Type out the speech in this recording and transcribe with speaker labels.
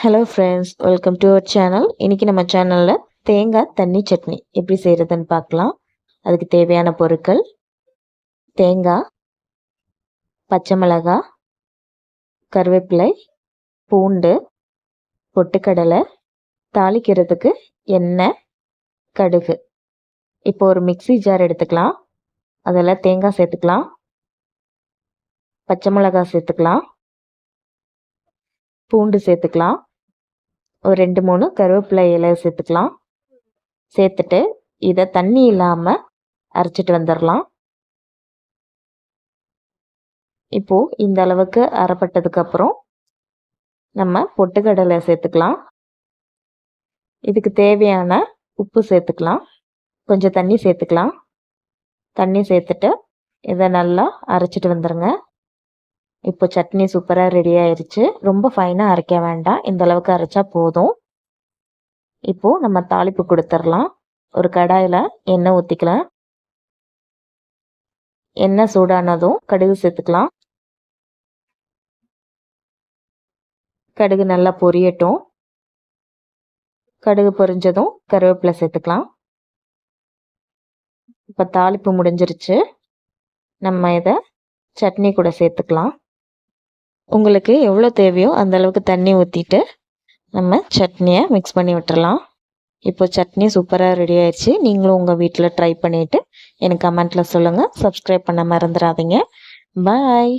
Speaker 1: Hello friends welcome to our channel இன்றைக்கி நம்ம சேனலில் தேங்காய் தண்ணி சட்னி. எப்படி செய்கிறதுன்னு பார்க்கலாம். அதுக்கு தேவையான பொருட்கள். தேங்காய் பச்சை மிளகாய் கருவேப்பிலை பூண்டு பொட்டுக்கடலை தாளிக்கிறதுக்கு எண்ணெய் கடுகு. இப்போ ஒரு மிக்சி ஜார் எடுத்துக்கலாம். அதில் தேங்காய் சேர்த்துக்கலாம். பச்சை மிளகாய் சேர்த்துக்கலாம். பூண்டு சேர்த்துக்கலாம். ஒரு ரெண்டு மூணு கருவேப்பிலை இலை சேர்த்துக்கலாம். சேர்த்துட்டு இதை தண்ணி இல்லாமல் அரைச்சிட்டு வந்துடலாம் இப்போது இந்த அளவுக்கு அரைப்பட்டதுக்கப்புறம் நம்ம பொட்டுக்கடலை சேர்த்துக்கலாம். இதுக்கு தேவையான உப்பு சேர்த்துக்கலாம். கொஞ்சம் தண்ணி சேர்த்துக்கலாம். தண்ணி சேர்த்துட்டு இதை நல்லா அரைச்சிட்டு வந்துடுங்க இப்போ சட்னி சூப்பராக ரெடி ஆயிடுச்சு ரொம்ப ஃபைனாக அரைக்க வேண்டாம். இந்த அளவுக்கு அரைச்சா போதும். இப்போது நம்ம தாளிப்பு கொடுத்துடலாம். ஒரு கடாயில் எண்ணெய் ஊற்றிக்கலாம் எண்ணெய் சூடானதும் கடுகு சேர்த்துக்கலாம். கடுகு நல்லா பொரியட்டும். கடுகு பொரிஞ்சதும் கருவேப்பிலை சேர்த்துக்கலாம். இப்போ தாளிப்பு முடிஞ்சிருச்சு. நம்ம இதை சட்னி கூட சேர்த்துக்கலாம். உங்களுக்கு எவ்வளோ தேவையோ அந்தளவுக்கு தண்ணி ஊற்றிட்டு நம்ம சட்னியை மிக்ஸ் பண்ணி விட்டுறலாம். இப்போ சட்னி சூப்பராக ரெடி ஆயிடுச்சு. நீங்களும் உங்கள் வீட்டில் ட்ரை பண்ணிவிட்டு எனக்கு கமெண்ட்டில் சொல்லுங்கள் சப்ஸ்கிரைப் பண்ண மறந்துடாதீங்க. பாய்